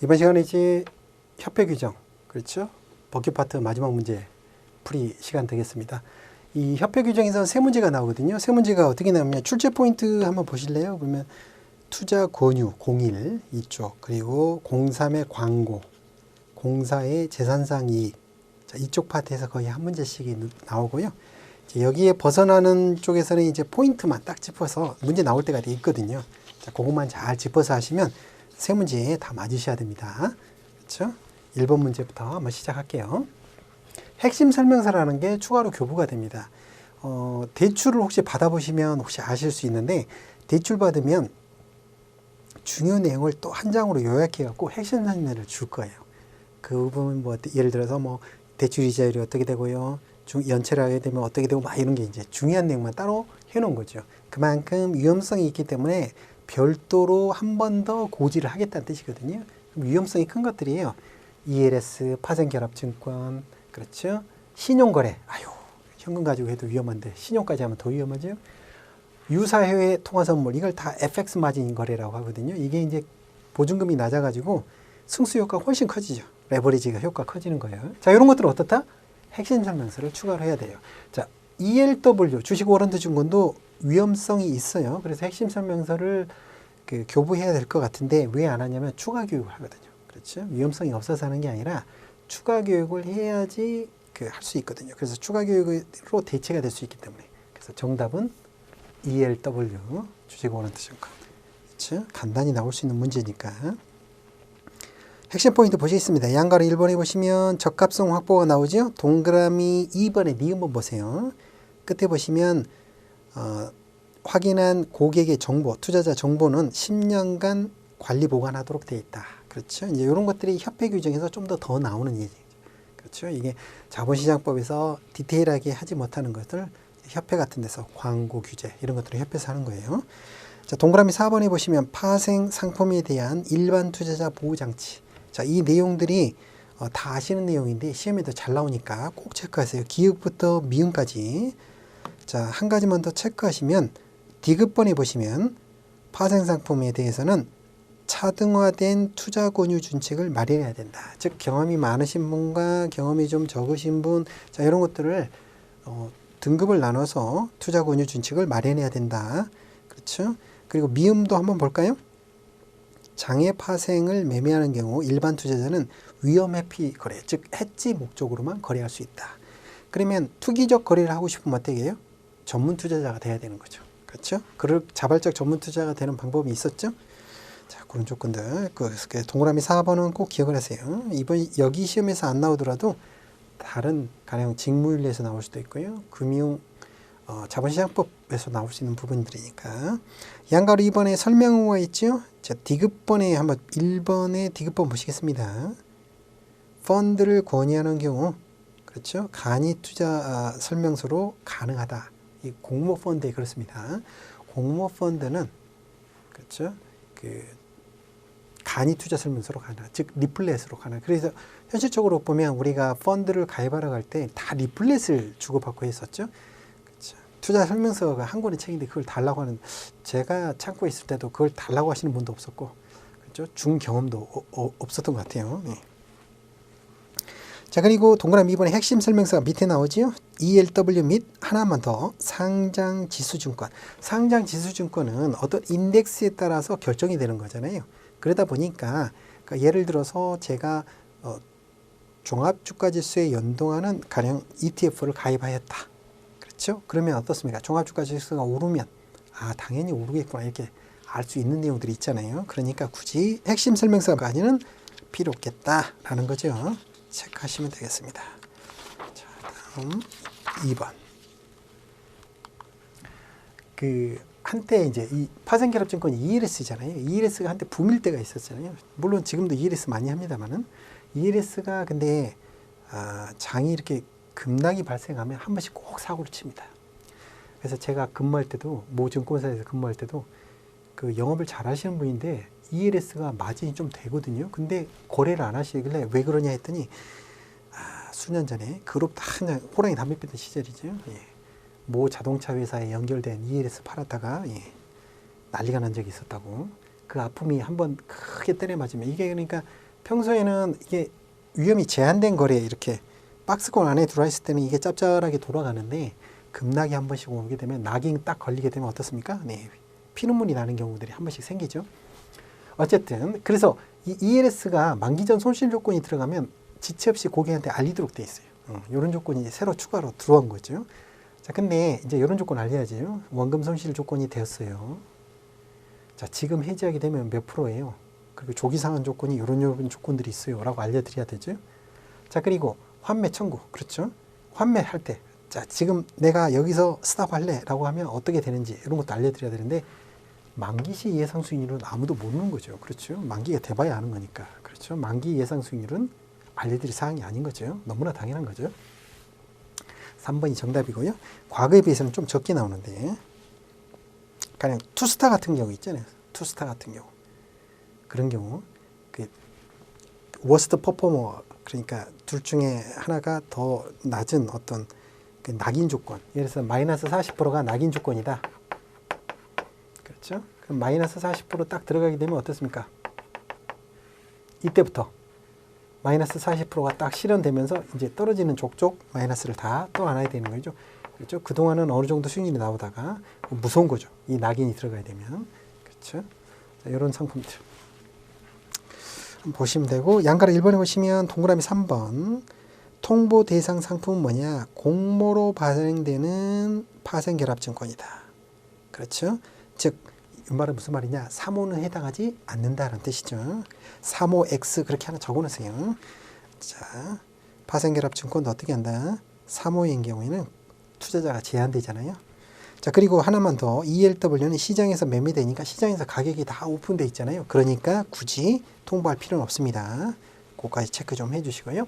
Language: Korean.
이번 시간에 이제 협회 규정, 그렇죠? 법규 파트 마지막 문제 풀이 시간 되겠습니다. 이 협회 규정에서 세 문제가 나오거든요. 세 문제가 어떻게 나오냐면 출제 포인트 한번 보실래요? 그러면 투자 권유 01 이쪽 그리고 03의 광고, 04의 재산상 이익. 자, 이쪽 파트에서 거의 한 문제씩이 나오고요. 여기에 벗어나는 쪽에서는 이제 포인트만 딱 짚어서 문제 나올 때가 돼 있거든요. 자, 그것만 잘 짚어서 하시면 세 문제 다 맞으셔야 됩니다. 그렇죠? 1번 문제부터 한번 시작할게요. 핵심 설명서라는 게 추가로 교부가 됩니다. 어, 대출을 혹시 받아보시면 혹시 아실 수 있는데 대출 받으면 중요 내용을 또 한 장으로 요약해 갖고 핵심 설명을 줄 거예요. 그 부분 뭐 예를 들어서 뭐 대출 이자율이 어떻게 되고요. 중 연체를 하게 되면 어떻게 되고 막 이런 게 이제 중요한 내용만 따로 해 놓은 거죠. 그만큼 위험성이 있기 때문에 별도로 한 번 더 고지를 하겠다는 뜻이거든요. 위험성이 큰 것들이에요. ELS, 파생결합증권, 그렇죠? 신용거래, 아유, 현금 가지고 해도 위험한데 신용까지 하면 더 위험하죠. 유사해외 통화선물 이걸 다 FX 마진 거래라고 하거든요. 이게 이제 보증금이 낮아가지고 승수 효과가 훨씬 커지죠. 레버리지가 효과 커지는 거예요. 자, 이런 것들은 어떻다? 핵심 설명서를 추가로 해야 돼요. 자, ELW 주식 워런트 증권도 위험성이 있어요. 그래서 핵심 설명서를 그 교부해야 될 것 같은데 왜 안 하냐면 추가 교육을 하거든요. 그렇죠? 위험성이 없어서 하는 게 아니라 추가 교육을 해야지 그 할 수 있거든요. 그래서 추가 교육으로 대체가 될 수 있기 때문에 그래서 정답은 ELW 주식 워런트 증권. 그렇죠? 간단히 나올 수 있는 문제니까. 핵심 포인트 보시겠습니다. 양가로 1번에 보시면 적합성 확보가 나오죠. 동그라미 2번에 니은번 보세요. 끝에 보시면 어, 확인한 고객의 정보, 투자자 정보는 10년간 관리 보관하도록 되어 있다. 그렇죠. 이제 이런 것들이 협회 규정에서 좀 더더 나오는 얘기죠. 그렇죠. 이게 자본시장법에서 디테일하게 하지 못하는 것들 협회 같은 데서 광고 규제 이런 것들을 협회에서 하는 거예요. 자, 동그라미 4번에 보시면 파생 상품에 대한 일반 투자자 보호 장치. 자, 이 내용들이 어, 다 아시는 내용인데 시험에도 잘 나오니까 꼭 체크하세요. 기억부터 미음까지. 자, 한 가지만 더 체크하시면 디귿번에 보시면 파생 상품에 대해서는 차등화된 투자 권유 준칙을 마련해야 된다. 즉 경험이 많으신 분과 경험이 좀 적으신 분, 자 이런 것들을 어, 등급을 나눠서 투자 권유 준칙을 마련해야 된다. 그렇죠? 그리고 미음도 한번 볼까요? 장애 파생을 매매하는 경우 일반 투자자는 위험 회피 거래, 즉 해지 목적으로만 거래할 수 있다. 그러면 투기적 거래를 하고 싶으면 어떻게 해요? 전문 투자자가 돼야 되는 거죠. 그렇죠? 그럴 자발적 전문 투자가 되는 방법이 있었죠. 자, 그런 조건들. 그 동그라미 4번은 꼭 기억을 하세요. 이번 여기 시험에서 안 나오더라도 다른 가령 직무윤리에서 나올 수도 있고요. 금융 어, 자본시장법에서 나올 수 있는 부분들이니까. 양가로 2번에 설명호가 있죠. 자, 디귿번에 한번 1번에 디귿번 보시겠습니다. 펀드를 권유하는 경우 그렇죠. 간이 투자 아, 설명서로 가능하다. 이 공모 펀드에 그렇습니다. 공모 펀드는 그렇죠. 그 간이 투자 설명서로 가능, 즉 리플렛으로 가능. 그래서 현실적으로 보면 우리가 펀드를 가입하러 갈 때 다 리플렛을 주고받고 했었죠. 투자 설명서가 한 권의 책인데 그걸 달라고 하는 제가 창고에 있을 때도 그걸 달라고 하시는 분도 없었고 그렇죠. 준 경험도 어, 어, 없었던 것 같아요. 네. 자 그리고 동그라미 2번의 핵심 설명서가 밑에 나오지요. ELW 및 하나만 더 상장 지수증권. 상장 지수증권은 어떤 인덱스에 따라서 결정이 되는 거잖아요. 그러다 보니까 그러니까 예를 들어서 제가 어, 종합주가지수에 연동하는 가령 ETF를 가입하였다. 그렇죠? 그러면 어떻습니까? 종합주가 지수가 오르면 아 당연히 오르겠구나 이렇게 알 수 있는 내용들이 있잖아요. 그러니까 굳이 핵심 설명서까지는 필요 없겠다라는 거죠. 체크하시면 되겠습니다. 자, 다음 2번. 그 한때 이제 이 파생결합증권 ELS잖아요. ELS가 한때 붐일 때가 있었잖아요. 물론 지금도 ELS 많이 합니다만은 ELS가 근데 아, 장이 이렇게 급락이 발생하면 한 번씩 꼭 사고를 칩니다. 그래서 제가 근무할 때도 모 증권사에서 근무할 때도 그 영업을 잘 하시는 분인데 ELS가 마진이 좀 되거든요. 근데 거래를 안 하시길래 왜 그러냐 했더니 아, 수년 전에 그룹 다 그냥 호랑이 담배 피던 시절이죠. 예. 모 자동차 회사에 연결된 ELS 팔았다가 예. 난리가 난 적이 있었다고. 그 아픔이 한번 크게 때려 맞으면 이게 그러니까 평소에는 이게 위험이 제한된 거리에 이렇게 박스권 안에 들어와 있을 때는 이게 짭짤하게 돌아가는데 급락이 한 번씩 오게 되면 낙이 딱 걸리게 되면 어떻습니까? 네, 피눈물이 나는 경우들이 한 번씩 생기죠. 어쨌든 그래서 이 ELS가 만기 전 손실 조건이 들어가면 지체 없이 고객한테 알리도록 돼 있어요. 어, 이런 조건이 이제 새로 추가로 들어온 거죠. 자, 근데 이제 이런 조건 알려야죠. 원금 손실 조건이 되었어요. 자, 지금 해지하게 되면 몇 프로예요? 그리고 조기 상환 조건이 이런 이런 조건들이 있어요 라고 알려드려야 되죠. 자, 그리고 환매 청구 그렇죠? 환매할 때, 자, 지금 내가 여기서 스탑할래 라고 하면 어떻게 되는지 이런 것도 알려드려야 되는데 만기 시 예상 수익률은 아무도 모르는 거죠. 그렇죠? 만기가 돼봐야 아는 거니까. 그렇죠? 만기 예상 수익률은 알려드릴 사항이 아닌 거죠. 너무나 당연한 거죠. 3번이 정답이고요. 과거에 비해서는 좀 적게 나오는데 그냥 투스타 같은 경우 있잖아요. 투스타 같은 경우 그런 경우 그 워스트 퍼포머 그러니까 둘 중에 하나가 더 낮은 어떤 그 낙인 조건 예를 들어서 마이너스 40%가 낙인 조건이다. 그렇죠? 그럼 마이너스 40%딱 들어가게 되면 어떻습니까? 이때부터 마이너스 40%가 딱 실현되면서 이제 떨어지는 족족 마이너스를 다 떠안아야 되는 거죠. 그렇죠? 그동안은 어느 정도 수익률이 나오다가 무서운 거죠. 이 낙인이 들어가야 되면. 그렇죠? 자, 이런 상품들. 보시면 되고 양가로 1번에 보시면 동그라미 3번 통보 대상 상품은 뭐냐? 공모로 발행되는 파생 결합 증권이다. 그렇죠? 즉, 이 말은 무슨 말이냐? 3호는 해당하지 않는다는 뜻이죠. 3호 X 그렇게 하나 적어 놓으세요. 자, 파생 결합 증권도 어떻게 한다? 3호인 경우에는 투자자가 제한되잖아요. 자, 그리고 하나만 더. ELW는 시장에서 매매되니까 시장에서 가격이 다 오픈돼 있잖아요. 그러니까 굳이 통보할 필요는 없습니다. 그거까지 체크 좀 해주시고요.